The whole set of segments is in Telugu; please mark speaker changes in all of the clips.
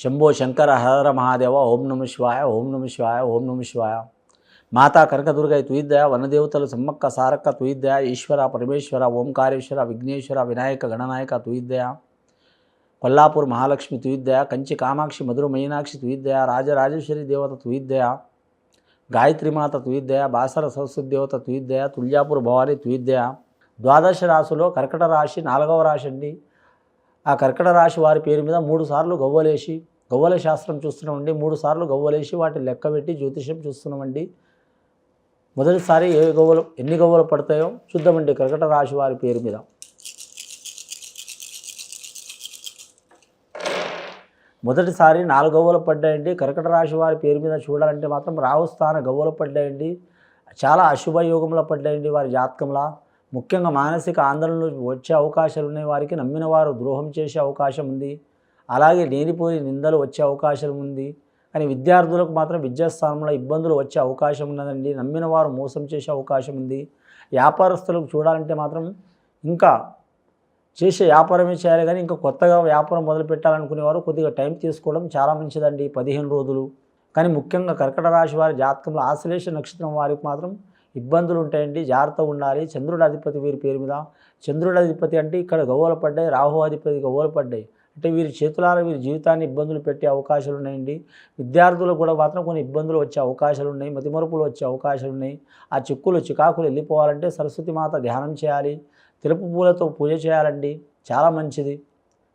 Speaker 1: శంభో శంకర హర మహాదేవ ఓం నమ శివాయ ఓం నమ శివాయ ఓం నమ శివాయ. మాతా కనకదుర్గ తుయిద్దయ వనదేవతలు సమ్మక్క సారక్క తుయిద్దయ ఈశ్వర పరమేశ్వర ఓంకారేశ్వర విఘ్నేశ్వర వినాయక గణనాయక తుయిద్దయ కొల్లాపూర్ మహాలక్ష్మి తుయిద్దయ కంచి కామాక్షి మధుర మైనాక్షి తుయిద్దయ రాజరాజేశ్వరి దేవత తుయిద్దయ గాయత్రిమాత తుయిద్దయ బాసర సరస్వతి దేవత తుయిద్దయ తుల్యాపూర్ భవాని తుయిద్దయ ద్వాదశ రాశిలో కర్కట రాశి నాలుగవ రాశి అండి. ఆ కర్కట రాశి వారి పేరు మీద మూడు సార్లు గవ్వలేసి గవ్వల శాస్త్రం చూస్తున్నామండి. మూడు సార్లు గవ్వలేసి వాటిని లెక్కబెట్టి జ్యోతిషం చూస్తున్నామండి. మొదటిసారి ఏ గవ్వలు ఎన్ని గవ్వలు పడతాయో చూద్దామండి. కర్కట రాశి వారి పేరు మీద. మొదటిసారి నాలుగు గవ్వలు పడ్డాయండి. కర్కట రాశి వారి పేరు మీద చూడాలంటే మాత్రం రాహు స్థాన గవ్వలు పడ్డాయండి. చాలా అశుభ యోగంలో పడ్డాయండి వారి జాతకంలో. ముఖ్యంగా మానసిక ఆందోళనలు వచ్చే అవకాశాలు ఉన్నాయి. వారికి నమ్మిన వారు ద్రోహం చేసే అవకాశం ఉంది. అలాగే లేనిపోయి నిందలు వచ్చే అవకాశం ఉంది కానీ విద్యార్థులకు మాత్రం విద్యాస్థానంలో ఇబ్బందులు వచ్చే అవకాశం ఉన్నదండి. నమ్మిన వారు మోసం చేసే అవకాశం ఉంది. వ్యాపారస్తులకు చూడాలంటే మాత్రం ఇంకా చేసే వ్యాపారమే చేయాలి కానీ ఇంకా కొత్తగా వ్యాపారం మొదలు పెట్టాలనుకునేవారు కొద్దిగా టైం తీసుకోవడం చాలా మంచిదండి పదిహేను రోజులు. కానీ ముఖ్యంగా కర్కట రాశి వారి జాతకంలో ఆశ్లేష నక్షత్రం వారికి మాత్రం ఇబ్బందులు ఉంటాయండి. జాగ్రత్తగా ఉండాలి. చంద్రుడి అధిపతి వీరి పేరు మీద. చంద్రుడు అధిపతి అంటే ఇక్కడ గవ్వలు పడ్డాయి. రాహు అధిపతి గవ్వలు పడ్డాయి. అంటే వీరి చేతులారా వీరి జీవితాన్ని ఇబ్బందులు పెట్టే అవకాశాలు ఉన్నాయండి. విద్యార్థులకు కూడా మాత్రం కొన్ని ఇబ్బందులు వచ్చే అవకాశాలు ఉన్నాయి. మతిమరుపులు వచ్చే అవకాశాలు ఉన్నాయి. ఆ చిక్కులు చికాకులు వెళ్ళిపోవాలంటే సరస్వతి మాత ధ్యానం చేయాలి. తెలుపు పూలతో పూజ చేయాలండి. చాలా మంచిది.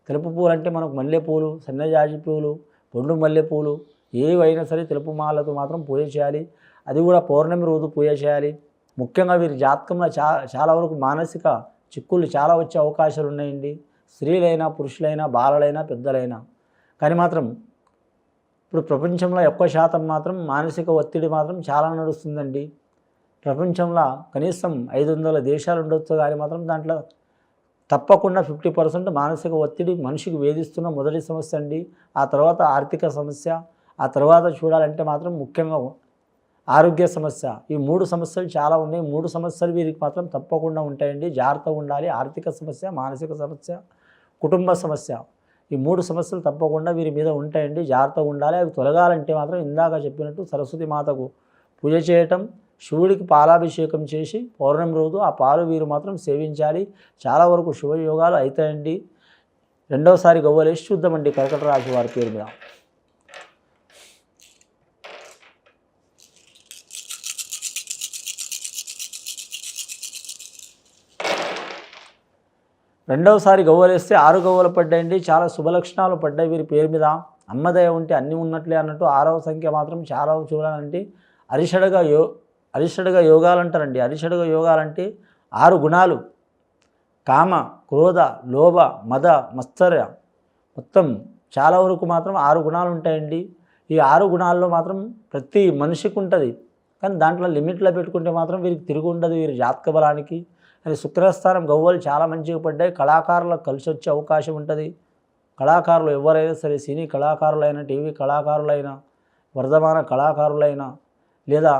Speaker 1: తెలుపు పూలు అంటే మనకు మల్లెపూలు సన్నజాజి పూలు పొండు మల్లెపూలు ఏవైనా సరే తెలుపు మాలతో మాత్రం పూజ చేయాలి. అది కూడా పౌర్ణమి రోజు పూజ చేయాలి. ముఖ్యంగా వీరి జాతకంలో చాలా చాలా వరకు మానసిక చిక్కులు చాలా వచ్చే అవకాశాలు ఉన్నాయండి. స్త్రీలైనా పురుషులైనా బాలలైనా పెద్దలైనా. కానీ మాత్రం ఇప్పుడు ప్రపంచంలో ఎక్కువ శాతం మాత్రం మానసిక ఒత్తిడి మాత్రం చాలా నడుస్తుందండి. ప్రపంచంలో కనీసం ఐదు వందల దేశాలు ఉండొచ్చు కానీ మాత్రం దాంట్లో తప్పకుండా ఫిఫ్టీ పర్సెంట్ మానసిక ఒత్తిడి మనిషికి వేధిస్తున్న మొదటి సమస్య అండి. ఆ తర్వాత ఆర్థిక సమస్య ఆ తర్వాత చూడాలంటే మాత్రం ముఖ్యంగా ఆరోగ్య సమస్య. ఈ మూడు సమస్యలు చాలా ఉన్నాయి. మూడు సమస్యలు వీరికి మాత్రం తప్పకుండా ఉంటాయండి. జాగ్రత్తగా ఉండాలి. ఆర్థిక సమస్య మానసిక సమస్య కుటుంబ సమస్య. ఈ మూడు సమస్యలు తప్పకుండా వీరి మీద ఉంటాయండి. జాగ్రత్తగా ఉండాలి. అవి తొలగాలంటే మాత్రం ఇందాక చెప్పినట్టు సరస్వతి మాతకు పూజ చేయటం శివుడికి పాలాభిషేకం చేసి పౌర్ణమి రోజు ఆ పాలు వీరు మాత్రం సేవించాలి. చాలా వరకు శుభయోగాలు అవుతాయండి. రెండవసారి గవ్వలేసి చూద్దామండి కర్కట రాశి వారి పేరు మీద. రెండవసారి గవ్వలేస్తే ఆరు గవ్వలు పడ్డాయండి. చాలా శుభలక్షణాలు పడ్డాయి వీరి పేరు మీద. అమ్మదయ ఉంటే అన్నీ ఉన్నట్లే అన్నట్టు ఆరవ సంఖ్య మాత్రం చాలా చూడాలంటే అరిషడగా యో అరిషడగా యోగాలు అంటారండి అరిషడగా యోగాలంటే ఆరు గుణాలు. కామ క్రోధ లోభ మద మత్సర్య మొత్తం చాలా వరకు మాత్రం ఆరు గుణాలు ఉంటాయండి. ఈ ఆరు గుణాల్లో మాత్రం ప్రతి మనిషికి ఉంటుంది. కానీ దాంట్లో లిమిట్లో పెట్టుకుంటే మాత్రం వీరికి తిరిగి ఉండదు వీరి జాతక బలానికి. అని శుక్రస్థానం గవ్వలు చాలా మంచిగా పడ్డాయి. కళాకారులకు కలిసి వచ్చే అవకాశం ఉంటుంది. కళాకారులు ఎవరైనా సరే సినీ కళాకారులైనా టీవీ కళాకారులైనా వర్ధమాన కళాకారులైనా లేదా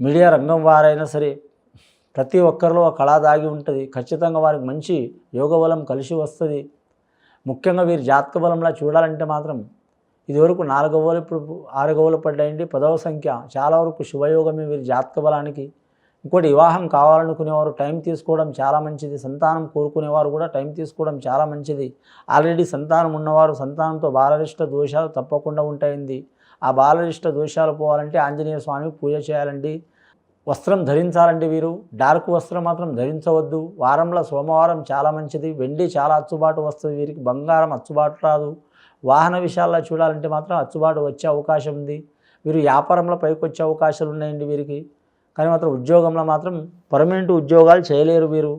Speaker 1: మీడియా రంగం వారైనా సరే ప్రతి ఒక్కరిలో ఆ కళ దాగి ఉంటుంది. ఖచ్చితంగా వారికి మంచి యోగ బలం కలిసి వస్తుంది. ముఖ్యంగా వీరి జాతక బలంలా చూడాలంటే మాత్రం ఇదివరకు నాలుగవలు ఇప్పుడు ఆరు గవ్వలు పడ్డాయండి. పదవ సంఖ్య. చాలా వరకు శుభయోగమే వీరి జాతక బలానికి. ఇంకోటి వివాహం కావాలనుకునేవారు టైం తీసుకోవడం చాలా మంచిది. సంతానం కోరుకునేవారు కూడా టైం తీసుకోవడం చాలా మంచిది. ఆల్రెడీ సంతానం ఉన్నవారు సంతానంతో బాలరిష్ట దోషాలు తప్పకుండా ఉంటాయండి. ఆ బాలరిష్ట దోషాలు పోవాలంటే ఆంజనేయ స్వామి పూజ చేయాలండి. వస్త్రం ధరించాలండి వీరు. డార్క్ వస్త్రం మాత్రం ధరించవద్దు. వారంలో సోమవారం చాలా మంచిది. వెండి చాలా అచ్చుబాటు వస్తుంది వీరికి. బంగారం అచ్చుబాటు రాదు. వాహన విషయాల్లో చూడాలంటే మాత్రం అచ్చుబాటు వచ్చే అవకాశం ఉంది. వీరు వ్యాపారంలో పైకి వచ్చే అవకాశాలు ఉన్నాయండి వీరికి. కానీ మాత్రం ఉద్యోగంలో మాత్రం పర్మనెంట్ ఉద్యోగాలు చేయలేరు వీరు.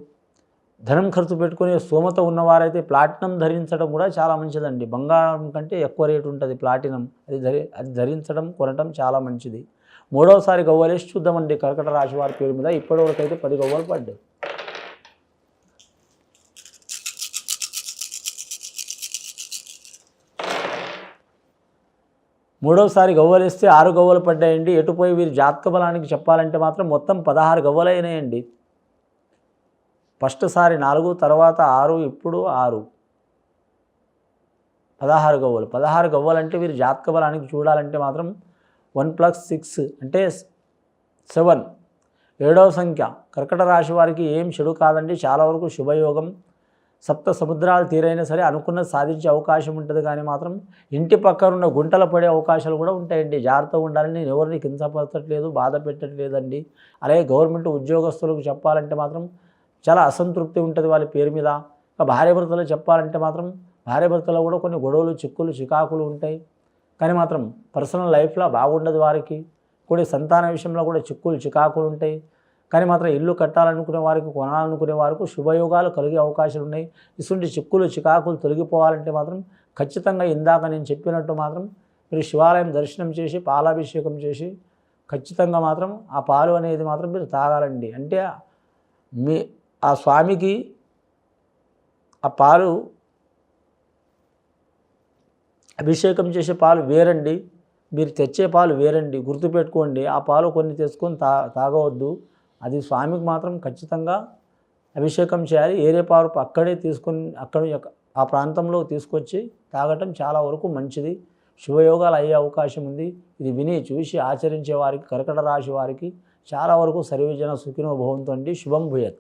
Speaker 1: ధనం ఖర్చు పెట్టుకునే స్తోమత ఉన్నవారైతే ప్లాటినం ధరించడం కూడా చాలా మంచిదండి. బంగారం కంటే ఎక్కువ రేటు ఉంటుంది ప్లాటినం. అది ధరి అది ధరించడం కొనటం చాలా మంచిది. మూడవసారి గవ్వలేసి చూద్దామండి కర్కట రాశి వారి పేరు మీద. ఇప్పటివరకు అయితే పది గవ్వలు పడ్డాయి. మూడవసారి గవ్వలేస్తే ఆరు గవ్వలు పడ్డాయండి. ఎటుపోయి వీరి జాతక బలానికి చెప్పాలంటే మాత్రం మొత్తం పదహారు గవ్వలు అయినాయండి. ఫస్ట్ సారి నాలుగు తర్వాత ఆరు ఇప్పుడు ఆరు. పదహారు గవ్వలు. పదహారు గవ్వలు అంటే వీరు జాతక బలానికి చూడాలంటే మాత్రం వన్ ప్లస్ సిక్స్ అంటే సెవెన్. ఏడవ సంఖ్య. కర్కట రాశి వారికి ఏం చెడు కాదండి. చాలా వరకు శుభయోగం. సప్త సముద్రాలు తీరైనా సరే అనుకున్నది సాధించే అవకాశం ఉంటుంది కానీ మాత్రం ఇంటి పక్కన ఉన్న గుంటలు పడే అవకాశాలు కూడా ఉంటాయండి. జాగ్రత్తగా ఉండాలని నేను ఎవరిని కించపరచట్లేదు బాధ పెట్టట్లేదండి. అలాగే గవర్నమెంట్ ఉద్యోగస్తులకు చెప్పాలంటే మాత్రం చాలా అసంతృప్తి ఉంటుంది వాళ్ళ పేరు మీద. ఇక భార్యాభర్తలు చెప్పాలంటే మాత్రం భార్యాభర్తలో కూడా కొన్ని గొడవలు చిక్కులు చికాకులు ఉంటాయి. కానీ మాత్రం పర్సనల్ లైఫ్లో బాగుండదు వారికి. కూడా సంతాన విషయంలో కూడా చిక్కులు చికాకులు ఉంటాయి. కానీ మాత్రం ఇల్లు కట్టాలనుకునే వారికి కొనాలనుకునే వారికి శుభయోగాలు కలిగే అవకాశాలు ఉన్నాయి. ఇటువంటి చిక్కులు చికాకులు తొలగిపోవాలంటే మాత్రం ఖచ్చితంగా ఇందాక నేను చెప్పినట్టు మాత్రం మీరు శివాలయం దర్శనం చేసి పాలాభిషేకం చేసి ఖచ్చితంగా మాత్రం ఆ పాలు అనేది మాత్రం మీరు తాగాలండి. అంటే మీ ఆ స్వామికి ఆ పాలు అభిషేకం చేసే పాలు వేరండి. మీరు తెచ్చే పాలు వేరండి. గుర్తుపెట్టుకోండి. ఆ పాలు కొన్ని తెచ్చుకొని తా తాగవద్దు. అది స్వామికి మాత్రం ఖచ్చితంగా అభిషేకం చేయాలి. ఏరే అక్కడే తీసుకొని అక్కడ యొక్క- ఆ ప్రాంతంలో తీసుకొచ్చి తాగటం చాలా వరకు మంచిది. శుభయోగాలు అయ్యే అవకాశం ఉంది. ఇది విని చూసి ఆచరించే వారికి కర్కట రాశి వారికి చాలా వరకు సర్వజన సుఖినో భవంతో అండి. శుభం భూయత్.